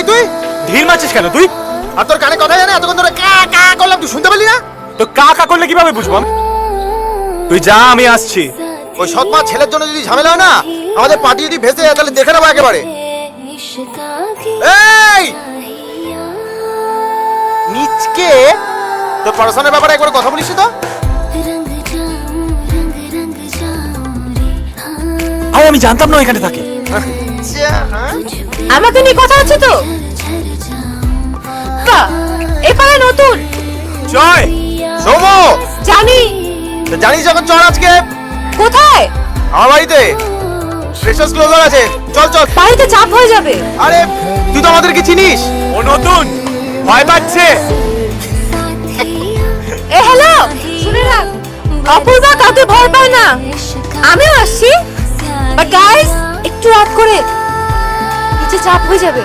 নাকি তুই? ঢিল মারছিস কেন তুই? আর তোর কানে কথা জানে এতক্ষণ ধরে কা কা করলাম তুই শুনতে পেলি না? তো কা কা করলে কীভাবে বুঝব আমি? তুই যা আমি আসছি। ওই সৎমা ছেলের জন্য যদি ঝামেলা হয় না আমাদের পার্টি যদি ভেসে যায় তাহলে দেখে নেব একেবারে। এই! নিচকে? তোর পড়াশোনার ব্যাপারে একবার কথা বলিস তো। আমি জানতাম না এখানে থাকে। আচ্ছা, হ্যাঁ? আমাকে নিয়ে কথা হচ্ছে তো? বাহ, এ পাড়ায় নতুন। জয় সৌমু জানি। তা জানিস যখন চল আজকে? কোথায়? আমার বাড়িতে। ফ্রেশার্স ক্লোজার আছে। চল চল। বাড়িতে চাপ হয়ে যাবে। আরে তুই তো আমাদেরকে চিনিস। ও নতুন ভয় পাচ্ছে। এ হ্যালো শুনে রাখ। অপূর্বা কাউকে ভয় পায় না। আমিও আসছি। বাট গাইস একটু রাত করে নিচে চাপ হয়ে যাবে।